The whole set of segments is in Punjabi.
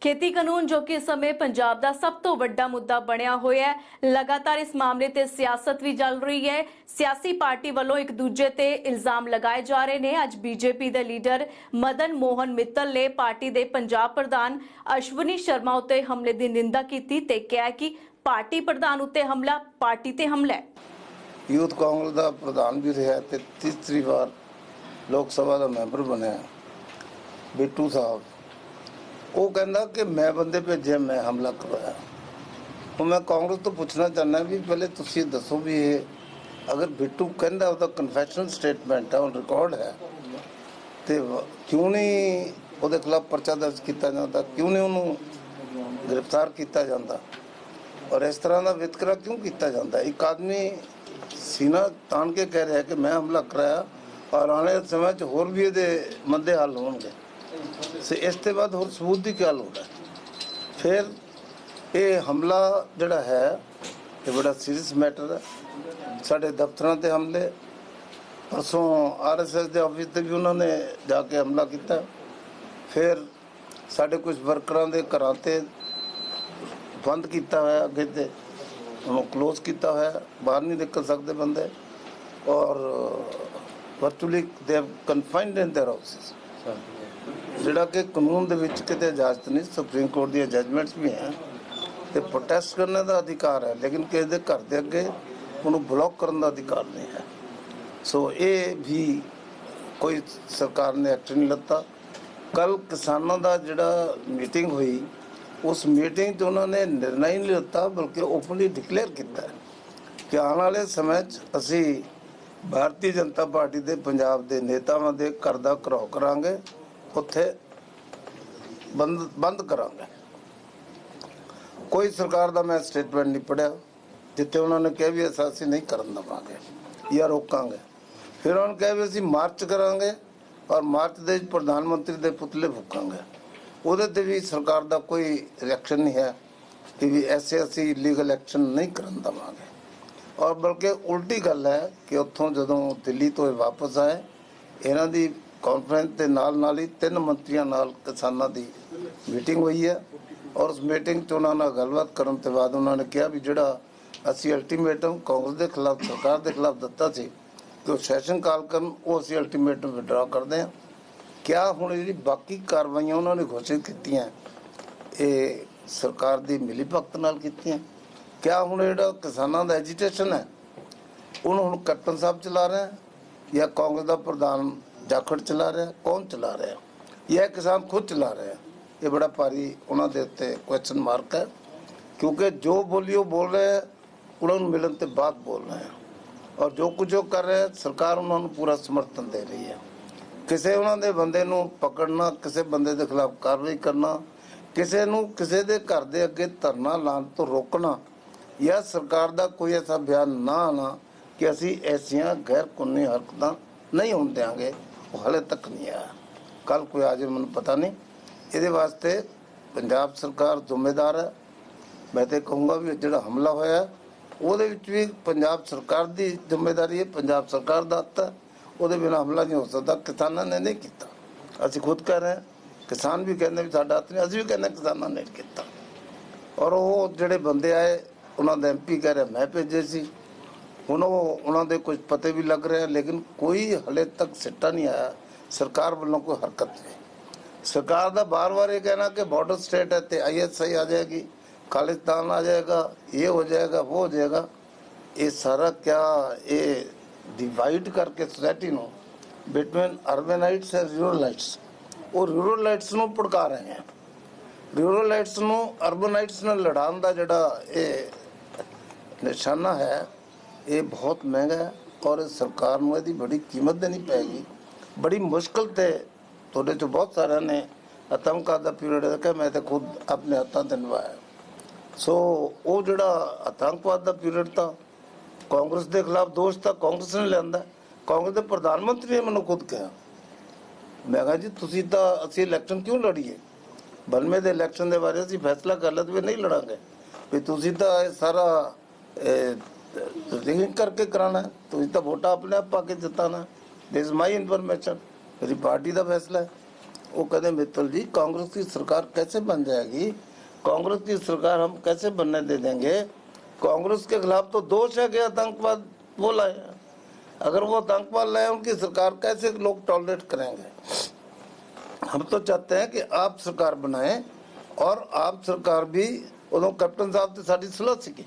ਖੇਤੀ ਕਾਨੂੰਨ ਜੋ ਕਿ ਇਸ ਸਮੇਂ ਪੰਜਾਬ ਦਾ ਸਭ ਤੋਂ ਵੱਡਾ ਮੁੱਦਾ ਬਣਿਆ ਹੋਇਆ ਹੈ, ਲਗਾਤਾਰ ਇਸ ਮਾਮਲੇ ਤੇ ਸਿਆਸਤ ਵੀ ਚੱਲ ਰਹੀ ਹੈ। ਸਿਆਸੀ ਪਾਰਟੀ ਵੱਲੋਂ ਇੱਕ ਦੂਜੇ ਤੇ ਇਲਜ਼ਾਮ ਲਗਾਏ ਜਾ ਰਹੇ ਨੇ। ਅੱਜ ਬੀਜੇਪੀ ਦੇ ਲੀਡਰ ਮਦਨ ਮੋਹਨ ਮਿੱਤਲ ਨੇ ਪਾਰਟੀ ਦੇ ਪੰਜਾਬ ਪ੍ਰਧਾਨ ਅਸ਼ਵਨੀ ਸ਼ਰਮਾ ਉੱਤੇ ਹਮਲੇ ਦੀ ਨਿੰਦਾ ਕੀਤੀ ਤੇ ਕਿਹਾ ਕਿ ਪਾਰਟੀ ਪ੍ਰਧਾਨ ਉੱਤੇ ਹਮਲਾ, ਪਾਰਟੀ ਤੇ ਹਮਲਾ ਹੈ। ਯੂਥ ਕਾਂਗਰਸ ਦਾ ਪ੍ਰਧਾਨ ਵੀ ਰਿਹਾ ਤੇ ਤੀਸਰੀ ਵਾਰ ਲੋਕ ਸਭਾ ਦਾ ਮੈਂਬਰ ਬਣਿਆ। ਬਿੱਟੂ ਸਾਹਿਬ ਉਹ ਕਹਿੰਦਾ ਕਿ ਮੈਂ ਬੰਦੇ ਭੇਜੇ ਮੈਂ ਹਮਲਾ ਕਰਵਾਇਆ। ਹੁਣ ਮੈਂ ਕਾਂਗਰਸ ਤੋਂ ਪੁੱਛਣਾ ਚਾਹੁੰਦਾ ਵੀ ਪਹਿਲੇ ਤੁਸੀਂ ਦੱਸੋ ਵੀ ਇਹ ਅਗਰ ਬਿੱਟੂ ਕਹਿੰਦਾ ਉਹਦਾ ਕਨਫੈਸ਼ਨਲ ਸਟੇਟਮੈਂਟ ਹੈ ਉਹ ਰਿਕਾਰਡ ਹੈ, ਤੇ ਕਿਉਂ ਨਹੀਂ ਉਹਦੇ ਖਿਲਾਫ ਪਰਚਾ ਦਰਜ ਕੀਤਾ ਜਾਂਦਾ? ਕਿਉਂ ਨਹੀਂ ਉਹਨੂੰ ਗ੍ਰਿਫਤਾਰ ਕੀਤਾ ਜਾਂਦਾ? ਔਰ ਇਸ ਤਰ੍ਹਾਂ ਦਾ ਵਿਤਕਰਾ ਕਿਉਂ ਕੀਤਾ ਜਾਂਦਾ? ਇੱਕ ਆਦਮੀ ਸੀਨਾ ਤਾਣ ਕੇ ਕਹਿ ਰਿਹਾ ਕਿ ਮੈਂ ਹਮਲਾ ਕਰਾਇਆ, ਔਰ ਆਉਣ ਸਮੇਂ 'ਚ ਹੋਰ ਵੀ ਇਹਦੇ ਮੰਦੇ ਹੱਲ ਹੋਣਗੇ। ਸੇ ਇਸ ਤੋਂ ਬਾਅਦ ਹੋਰ ਸਬੂਤ ਦੀ ਕਿਆ ਲੋੜ ਹੈ ਫਿਰ ਇਹ ਹਮਲਾ ਜਿਹੜਾ ਹੈ, ਇਹ ਬੜਾ ਸੀਰੀਅਸ ਮੈਟਰ ਹੈ। ਸਾਡੇ ਦਫ਼ਤਰਾਂ ਤੇ ਹਮਲੇ, ਪਰਸੋਂ ਆਰਐਸਐਸ ਦੇ ਆਫਿਸ ਤੇ ਵੀ ਉਹਨਾਂ ਨੇ ਜਾ ਕੇ ਹਮਲਾ ਕੀਤਾ। ਫਿਰ ਸਾਡੇ ਕੁਝ ਵਰਕਰਾਂ ਦੇ ਘਰਾਂ ਤੇ ਬੰਦ ਕੀਤਾ ਹੋਇਆ, ਅੱਗੇ ਤੇ ਉਹਨੂੰ ਕਲੋਜ਼ ਕੀਤਾ ਹੋਇਆ, ਬਾਹਰ ਨਹੀਂ ਨਿਕਲ ਸਕਦੇ ਬੰਦੇ। ਔਰ ਵਰਚੁਅਲੀ ਦੇ ਕਨਫਾਈਨਡ ਇਨ देयर ਹਾਊਸਸ ਜਿਹੜਾ ਕਿ ਕਾਨੂੰਨ ਦੇ ਵਿੱਚ ਕਿਤੇ ਇਜਾਜ਼ਤ ਨਹੀਂ, ਸੁਪਰੀਮ ਕੋਰਟ ਦੀਆਂ ਜੱਜਮੈਂਟਸ ਵੀ ਹੈ, ਤੇ ਪ੍ਰੋਟੈਸਟ ਕਰਨ ਦਾ ਅਧਿਕਾਰ ਹੈ, ਲੇਕਿਨ ਕਿਸੇ ਦੇ ਘਰ ਦੇ ਅੱਗੇ ਉਹਨੂੰ ਬਲੌਕ ਕਰਨ ਦਾ ਅਧਿਕਾਰ ਨਹੀਂ ਹੈ। ਸੋ ਇਹ ਵੀ ਕੋਈ ਸਰਕਾਰ ਨੇ ਐਕਸ਼ਨ ਨਹੀਂ ਲੱਤਾ। ਕੱਲ ਕਿਸਾਨਾਂ ਦਾ ਜਿਹੜਾ ਮੀਟਿੰਗ ਹੋਈ, ਉਸ ਮੀਟਿੰਗ 'ਚ ਉਹਨਾਂ ਨੇ ਨਿਰਣਾ ਹੀ ਨਹੀਂ ਲਿੱਤਾ, ਬਲਕਿ ਓਪਨਲੀ ਡਿਕਲੇਅਰ ਕੀਤਾ ਕਿ ਆਉਣ ਵਾਲੇ ਸਮੇਂ 'ਚ ਅਸੀਂ ਭਾਰਤੀ ਜਨਤਾ ਪਾਰਟੀ ਦੇ ਪੰਜਾਬ ਦੇ ਨੇਤਾਵਾਂ ਦੇ ਘਰ ਦਾ ਘਰਾਓ ਕਰਾਂਗੇ। ਉੱਥੇ ਬੰਦ ਬੰਦ ਕਰਾਂਗੇ। ਕੋਈ ਸਰਕਾਰ ਦਾ ਮੈਂ ਸਟੇਟਮੈਂਟ ਨਹੀਂ ਪੜਿਆ ਜਿੱਥੇ ਉਹਨਾਂ ਨੇ ਕਿਹਾ ਵੀ ਅਸਾਂ ਅਸੀਂ ਨਹੀਂ ਕਰਨ ਦੇਵਾਂਗੇ, ਜਾਂ ਰੋਕਾਂਗੇ। ਫਿਰ ਉਹਨਾਂ ਨੇ ਕਿਹਾ ਵੀ ਅਸੀਂ ਮਾਰਚ ਕਰਾਂਗੇ, ਔਰ ਮਾਰਚ ਦੇ ਪ੍ਰਧਾਨ ਮੰਤਰੀ ਦੇ ਪੁਤਲੇ ਫੂਕਾਂਗੇ। ਉਹਦੇ ਤੇ ਵੀ ਸਰਕਾਰ ਦਾ ਕੋਈ ਰਿਐਕਸ਼ਨ ਨਹੀਂ ਹੈ ਕਿ ਵੀ ਐਸੇ ਅਸੀਂ ਲੀਗਲ ਐਕਸ਼ਨ ਨਹੀਂ ਕਰਨ ਦੇਵਾਂਗੇ। ਔਰ ਬਲਕਿ ਉਲਟੀ ਗੱਲ ਹੈ ਕਿ ਉੱਥੋਂ ਜਦੋਂ ਦਿੱਲੀ ਤੋਂ ਇਹ ਵਾਪਸ ਆਏ, ਇਹਨਾਂ ਦੀ ਕਾਨਫਰੰਸ ਦੇ ਨਾਲ ਨਾਲ ਹੀ ਤਿੰਨ ਮੰਤਰੀਆਂ ਨਾਲ ਕਿਸਾਨਾਂ ਦੀ ਮੀਟਿੰਗ ਹੋਈ ਹੈ। ਔਰ ਉਸ ਮੀਟਿੰਗ 'ਚ ਉਹਨਾਂ ਨਾਲ ਗੱਲਬਾਤ ਕਰਨ ਤੋਂ ਬਾਅਦ ਉਹਨਾਂ ਨੇ ਕਿਹਾ ਵੀ ਜਿਹੜਾ ਅਸੀਂ ਅਲਟੀਮੇਟਮ ਕਾਂਗਰਸ ਦੇ ਖਿਲਾਫ, ਸਰਕਾਰ ਦੇ ਖਿਲਾਫ ਦਿੱਤਾ ਸੀ ਕਿ ਉਹ ਸੈਸ਼ਨ ਕਾਲ ਕਰਨ, ਉਹ ਅਸੀਂ ਅਲਟੀਮੇਟਮ ਵਿਡਰਾ ਕਰਦੇ ਹਾਂ। ਕਿਆ ਹੁਣ ਜਿਹੜੀ ਬਾਕੀ ਕਾਰਵਾਈਆਂ ਉਹਨਾਂ ਨੇ ਘੋਸ਼ਿਤ ਕੀਤੀਆਂ, ਇਹ ਸਰਕਾਰ ਦੀ ਮਿਲੀ ਭਗਤ ਨਾਲ ਕੀਤੀਆਂ। ਕਿਆ ਹੁਣ ਜਿਹੜਾ ਕਿਸਾਨਾਂ ਦਾ ਐਜੀਟੇਸ਼ਨ ਹੈ, ਉਹਨੂੰ ਹੁਣ ਕੈਪਟਨ ਸਾਹਿਬ ਚਲਾ ਰਹੇ ਹੈ ਜਾਂ ਕਾਂਗਰਸ ਦਾ ਪ੍ਰਧਾਨ ਜਾਖੜ ਚਲਾ ਰਿਹਾ, ਕੌਣ ਚਲਾ ਰਿਹਾ? ਜਾਂ ਇਹ ਕਿਸਾਨ ਖੁਦ ਚਲਾ ਰਿਹਾ। ਇਹ ਬੜਾ ਭਾਰੀ ਉਹਨਾਂ ਦੇ ਉੱਤੇ ਕੁਐਸਚਨ ਮਾਰਕ ਹੈ। ਕਿਉਂਕਿ ਜੋ ਬੋਲੀ ਉਹ ਬੋਲ ਰਹੇ ਉਹਨਾਂ ਨੂੰ ਮਿਲਣ ਤੇ ਬਾਅਦ ਬੋਲ ਰਹੇ ਔਰ ਜੋ ਕੁਝ ਉਹ ਕਰ ਰਹੇ ਸਰਕਾਰ ਉਹਨਾਂ ਨੂੰ ਪੂਰਾ ਸਮਰਥਨ ਦੇ ਰਹੀ ਹੈ। ਕਿਸੇ ਉਹਨਾਂ ਦੇ ਬੰਦੇ ਨੂੰ ਪਕੜਨਾ, ਕਿਸੇ ਬੰਦੇ ਦੇ ਖਿਲਾਫ ਕਾਰਵਾਈ ਕਰਨਾ, ਕਿਸੇ ਨੂੰ ਕਿਸੇ ਦੇ ਘਰ ਦੇ ਅੱਗੇ ਧਰਨਾ ਲਾਉਣ ਤੋਂ ਰੋਕਣਾ, ਜਾਂ ਸਰਕਾਰ ਦਾ ਕੋਈ ਐਸਾ ਬਿਆਨ ਨਾ ਆਣਾ ਕਿ ਅਸੀਂ ਐਸੀਆਂ ਗੈਰ ਕਾਨੂੰਨੀ ਹਰਕਤਾਂ ਨਹੀਂ ਹੋਣ ਦਿਆਂਗੇ। ਉਹ ਹਲੇ ਤੱਕ ਨਹੀਂ ਆਇਆ। ਕੱਲ ਕੋਈ ਆ ਜਾਏ ਮੈਨੂੰ ਪਤਾ ਨਹੀਂ। ਇਹਦੇ ਵਾਸਤੇ ਪੰਜਾਬ ਸਰਕਾਰ ਜ਼ਿੰਮੇਦਾਰ ਹੈ। ਮੈਂ ਤੇ ਕਹੂੰਗਾ ਵੀ ਜਿਹੜਾ ਹਮਲਾ ਹੋਇਆ ਉਹਦੇ ਵਿੱਚ ਵੀ ਪੰਜਾਬ ਸਰਕਾਰ ਦੀ ਜ਼ਿੰਮੇਵਾਰੀ ਹੈ, ਪੰਜਾਬ ਸਰਕਾਰ ਦਾ ਹੱਥ ਹੈ। ਉਹਦੇ ਬਿਨਾਂ ਹਮਲਾ ਨਹੀਂ ਹੋ ਸਕਦਾ। ਕਿਸਾਨਾਂ ਨੇ ਨਹੀਂ ਕੀਤਾ। ਅਸੀਂ ਖੁਦ ਕਹਿ ਰਹੇ ਹਾਂ, ਕਿਸਾਨ ਵੀ ਕਹਿੰਦੇ ਵੀ ਸਾਡਾ ਹੱਥ ਨਹੀਂ, ਅਸੀਂ ਵੀ ਕਹਿੰਦੇ ਕਿਸਾਨਾਂ ਨੇ ਕੀਤਾ। ਔਰ ਉਹ ਜਿਹੜੇ ਬੰਦੇ ਆਏ, ਉਹਨਾਂ ਦਾ ਐਮਪੀ ਕਹਿ ਰਿਹਾ, ਮੈਂ ਭੇਜੇ ਸੀ। ਹੁਣ ਉਹ ਉਹਨਾਂ ਦੇ ਕੁਝ ਪਤੇ ਵੀ ਲੱਗ ਰਹੇ ਆ, ਲੇਕਿਨ ਕੋਈ ਹਲੇ ਤੱਕ ਸਿੱਟਾ ਨਹੀਂ ਆਇਆ। ਸਰਕਾਰ ਵੱਲੋਂ ਕੋਈ ਹਰਕਤ ਨਹੀਂ। ਸਰਕਾਰ ਦਾ ਬਾਰ-ਬਾਰ ਇਹ ਕਹਿਣਾ ਕਿ ਬਾਰਡਰ ਸਟੇਟ ਹੈ ਤੇ ਆਈਐਸਆਈ ਆ ਜਾਏਗੀ, ਖਾਲਿਸਤਾਨ ਆ ਜਾਏਗਾ, ਇਹ ਹੋ ਜਾਏਗਾ, ਉਹ ਹੋ ਜਾਏਗਾ। ਇਹ ਸਾਰਾ ਕਿਆ ਇਹ ਡਿਵਾਈਡ ਕਰਕੇ ਸੋਸਾਇਟੀ ਨੂੰ ਬਿਟਵੀਨ ਅਰਬਨਾਈਟਸ ਐਂਡ ਰੂਰਲਾਈਟਸ ਉਹ ਰੂਰਲ ਲਾਈਟਸ ਨੂੰ ਭੜਕਾ ਰਹੇ ਹੈ ਰੂਰਲਾਈਟਸ ਨੂੰ ਅਰਬਨਾਈਟਸ ਨਾਲ ਲੜਾਉਣ ਦਾ ਜਿਹੜਾ ਇਹ ਨਿਸ਼ਾਨਾ ਹੈ ਇਹ ਬਹੁਤ ਮਹਿੰਗਾ ਹੈ ਔਰ ਸਰਕਾਰ ਨੂੰ ਇਹਦੀ ਬੜੀ ਕੀਮਤ ਦੇਣੀ ਪਏਗੀ। ਬੜੀ ਮੁਸ਼ਕਲ ਤੇ ਤੁਹਾਡੇ 'ਚੋਂ ਬਹੁਤ ਸਾਰਿਆਂ ਨੇ ਆਤੰਕਵਾਦ ਦਾ ਪੀਰੀਅਡ ਦੇਖਿਆ ਮੈਂ ਤਾਂ ਖੁਦ ਆਪਣੇ ਹੱਥਾਂ ਤੇ ਨਿਭਾਇਆ। ਸੋ ਉਹ ਜਿਹੜਾ ਆਤੰਕਵਾਦ ਦਾ ਪੀਰੀਅਡ ਤਾਂ ਕਾਂਗਰਸ ਦੇ ਖਿਲਾਫ ਦੋਸ਼ ਤਾਂ ਕਾਂਗਰਸ ਨੇ ਲਿਆਂਦਾ। ਕਾਂਗਰਸ ਦੇ ਪ੍ਰਧਾਨ ਮੰਤਰੀ ਨੇ ਮੈਨੂੰ ਖੁਦ ਕਿਹਾ। ਮੈਂ ਕਿਹਾ ਜੀ, ਤੁਸੀਂ ਤਾਂ ਅਸੀਂ ਇਲੈਕਸ਼ਨ ਕਿਉਂ ਲੜੀਏ? ਬਲਮੇ ਦੇ ਇਲੈਕਸ਼ਨ ਦੇ ਬਾਰੇ ਅਸੀਂ ਫੈਸਲਾ ਕਰ ਲਿਆ ਤੇ ਵੀ ਨਹੀਂ ਲੜਾਂਗੇ। ਵੀ ਤੁਸੀਂ ਤਾਂ ਇਹ ਸਾਰਾ ਰਿੰਗ ਕਰਕੇ ਕਰਾਣਾ ਹੈ। ਤੁਸੀਂ ਤਾਂ ਵੋਟਾਂ ਆਪਣੇ ਆਪ ਪਾ ਕੇ ਜਿਤਾਣਾ ਦਿਸ ਮਾਈ ਇਨਫੋਰਮੇਸ਼ਨ ਮੇਰੀ ਪਾਰਟੀ ਦਾ ਫੈਸਲਾ ਹੈ वो कहते मित्तल जी कांग्रेस की सरकार कैसे बन जाएगी कांग्रेस की सरकार हम कैसे बनने दे देंगे कांग्रेस के खिलाफ तो दोष है कि आतंकवाद बोला है अगर वो आतंकवाद लाए उनकी सरकार कैसे लोग टॉलरेट करेंगे हम तो चाहते हैं कि आप सरकार बनाएं और आप ਸਰਕਾਰ ਵੀ ਉਦੋਂ ਕੈਪਟਨ ਸਾਹਿਬ ਤੇ ਸਾਡੀ ਸੁਲਹ ਸੀਗੀ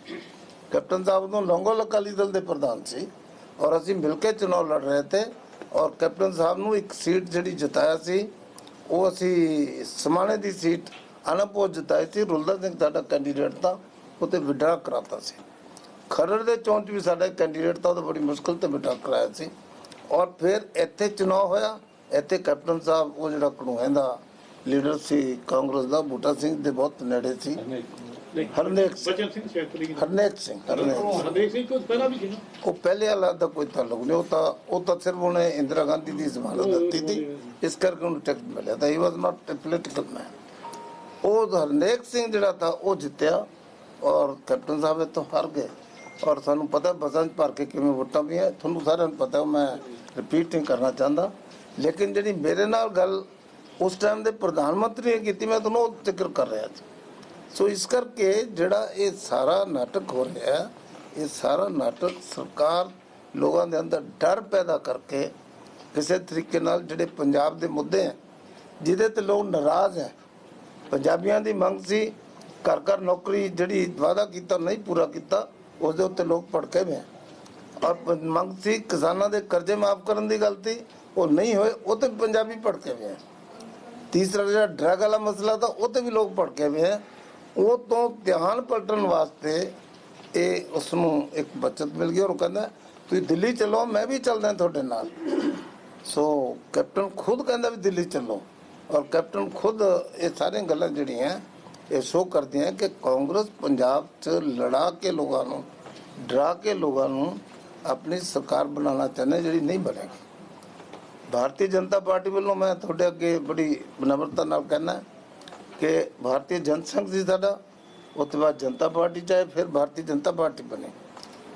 ਕੈਪਟਨ ਸਾਹਿਬ ਉਦੋਂ ਲੌਂਗੋ ਅਕਾਲੀ ਦਲ ਦੇ ਪ੍ਰਧਾਨ ਸੀ ਔਰ ਅਸੀਂ ਮਿਲ ਕੇ ਚੁਣਾਵ ਲੜ ਰਹੇ ਤੇ ਔਰ ਕੈਪਟਨ ਸਾਹਿਬ ਨੂੰ ਇੱਕ ਸੀਟ ਜਿਹੜੀ ਜਿਤਾਇਆ ਸੀ, ਉਹ ਅਸੀਂ ਸਮਾਣੇ ਦੀ ਸੀਟ ਅਨਪੋ ਜਿਤਾਈ ਸੀ। ਰੁਲਦਾ ਸਿੰਘ ਸਾਡਾ ਕੈਂਡੀਡੇਟ ਤਾਂ ਉਤੇ ਵਿਡਰਾ ਕਰਾਤਾ ਸੀ। ਖਰੜ ਦੇ ਚੋਣ 'ਚ ਵੀ ਸਾਡਾ ਕੈਂਡੀਡੇਟ ਤਾਂ ਉਹ ਬੜੀ ਮੁਸ਼ਕਲ ਤੇ ਵਿਡਰਾ ਕਰਾਇਆ ਸੀ। ਔਰ ਫਿਰ ਇੱਥੇ ਚੁਣਾਵ ਹੋਇਆ। ਇੱਥੇ ਕੈਪਟਨ ਸਾਹਿਬ ਉਹ ਜਿਹੜਾ ਕਨੂੰਹਿੰਦਾ ਲੀਡਰ ਸੀ, ਕਾਂਗਰਸ ਦਾ ਬੂਟਾ ਸਿੰਘ ਦੇ ਬਹੁਤ ਨੇੜੇ ਸੀ। ਹਰਨੇਕ ਸਿੰਘ। ਬਚਨ ਸਿੰਘ ਸੈਕਟਰੀ ਹਰਨੇਕ ਸਿੰਘ ਹਰਨੇਕ ਸਿੰਘ। ਹਰਦੇਵ ਸਿੰਘ ਤੋਂ ਪਹਿਲਾਂ ਵੀ ਸੀ ਨਾ। ਉਹ ਪਹਿਲੇ ਵਾਲਾ ਦਾ ਕੋਈ ਤਾਲੁਕ ਨਹੀਂ ਉਹ ਤਾਂ ਉਹ ਤਾਂ ਸਿਰਫ ਉਹਨੇ ਇੰਦਰਾ ਗਾਂਧੀ ਦੀ ਜ਼ਮਾਨਤ ਦਿੱਤੀ ਸੀ। ਇਸ ਕਰਕੇ ਉਹਨੂੰ ਟਿਕਟ ਮਿਲਿਆ ਤਾਂ ਹੀ ਵਾਸ ਨਾਟ ਅ ਪੋਲੀਟੀਕਲ ਮੈਨ ਉਹ ਹਰਨੇਕ ਸਿੰਘ ਜਿਹੜਾ ਤਾਂ ਉਹ ਜਿੱਤਿਆ ਔਰ ਕੈਪਟਨ ਸਾਹਿਬ ਤੋਂ ਹਾਰ ਗਏ। ਔਰ ਸਾਨੂੰ ਪਤਾ ਬਸੰਤ ਭਰ ਕੇ ਕਿਵੇਂ ਵੋਟਾਂ ਵੀ ਹੈ ਤੁਹਾਨੂੰ ਸਾਰਿਆਂ ਨੂੰ ਪਤਾ ਮੈਂ ਰਿਪੀਟ ਨਹੀਂ ਕਰਨਾ ਚਾਹੁੰਦਾ। ਲੇਕਿਨ ਜਿਹੜੀ ਮੇਰੇ ਨਾਲ ਗੱਲ ਉਸ ਟਾਈਮ ਦੇ ਪ੍ਰਧਾਨ ਮੰਤਰੀ ਨੇ ਕੀਤੀ ਮੈਂ ਤੁਹਾਨੂੰ ਉਹ ਜ਼ਿਕਰ ਕਰ ਰਿਹਾ ਸੀ। ਸੋ ਇਸ ਕਰਕੇ ਜਿਹੜਾ ਇਹ ਸਾਰਾ ਨਾਟਕ ਹੋ ਰਿਹਾ ਹੈ, ਇਹ ਸਾਰਾ ਨਾਟਕ ਸਰਕਾਰ ਲੋਕਾਂ ਦੇ ਅੰਦਰ ਡਰ ਪੈਦਾ ਕਰਕੇ ਕਿਸੇ ਤਰੀਕੇ ਨਾਲ ਜਿਹੜੇ ਪੰਜਾਬ ਦੇ ਮੁੱਦੇ ਹੈ ਜਿਹਦੇ ਤੇ ਲੋਕ ਨਾਰਾਜ਼ ਹੈ। ਪੰਜਾਬੀਆਂ ਦੀ ਮੰਗ ਸੀ ਘਰ ਘਰ ਨੌਕਰੀ ਜਿਹੜੀ ਵਾਅਦਾ ਕੀਤਾ ਨਹੀਂ ਪੂਰਾ ਕੀਤਾ ਉਸ ਦੇ ਉੱਤੇ ਲੋਕ ਭੜਕੇ ਹੋਏ ਹੈ। ਔਰ ਮੰਗ ਸੀ ਕਿਸਾਨਾਂ ਦੇ ਕਰਜ਼ੇ ਮਾਫ ਕਰਨ ਦੀ ਗਲਤੀ ਉਹ ਨਹੀਂ ਹੋਏ ਉਹ ਤੇ ਪੰਜਾਬੀ ਭੜਕੇ ਹੋਏ ਹੈ। ਤੀਸਰਾ ਜਿਹੜਾ ਡਰਗ ਵਾਲਾ ਮਸਲਾ ਤਾਂ ਉਹ ਤੇ ਵੀ ਲੋਕ ਭੜਕੇ ਹੋਏ ਹੈ। ਉਹ ਤੋਂ ਧਿਆਨ ਪਲਟਣ ਵਾਸਤੇ ਇਹ ਉਸ ਨੂੰ ਇੱਕ ਬਚਤ ਮਿਲ ਗਈ ਔਰ ਕਹਿੰਦਾ, ਤੁਸੀਂ ਦਿੱਲੀ ਚੱਲੋ, ਮੈਂ ਵੀ ਚੱਲਦਾ ਤੁਹਾਡੇ ਨਾਲ। ਸੋ ਕੈਪਟਨ ਖੁਦ ਕਹਿੰਦਾ ਵੀ ਦਿੱਲੀ ਚੱਲੋ। ਔਰ ਕੈਪਟਨ ਖੁਦ ਇਹ ਸਾਰੀਆਂ ਗੱਲਾਂ ਜਿਹੜੀਆਂ, ਇਹ ਸ਼ੋ ਕਰਦੀਆਂ ਕਿ ਕਾਂਗਰਸ ਪੰਜਾਬ 'ਚ ਲੜਾ ਕੇ ਲੋਕਾਂ ਨੂੰ, ਡਰਾ ਕੇ ਲੋਕਾਂ ਨੂੰ ਆਪਣੀ ਸਰਕਾਰ ਬਣਾਉਣਾ ਚਾਹੁੰਦੇ ਜਿਹੜੀ ਨਹੀਂ ਬਣੇਗੀ। ਭਾਰਤੀ ਜਨਤਾ ਪਾਰਟੀ ਵੱਲੋਂ ਮੈਂ ਤੁਹਾਡੇ ਅੱਗੇ ਬੜੀ ਨમ્રਤਾ ਨਾਲ ਕਹਿਣਾ ਕਿ ਭਾਰਤੀ ਜਨਸੰਘ ਸੀ ਸਾਡਾ ਉਸ ਤੋਂ ਬਾਅਦ ਜਨਤਾ ਪਾਰਟੀ ਚਾਹੇ ਫਿਰ ਭਾਰਤੀ ਜਨਤਾ ਪਾਰਟੀ ਬਣੇ।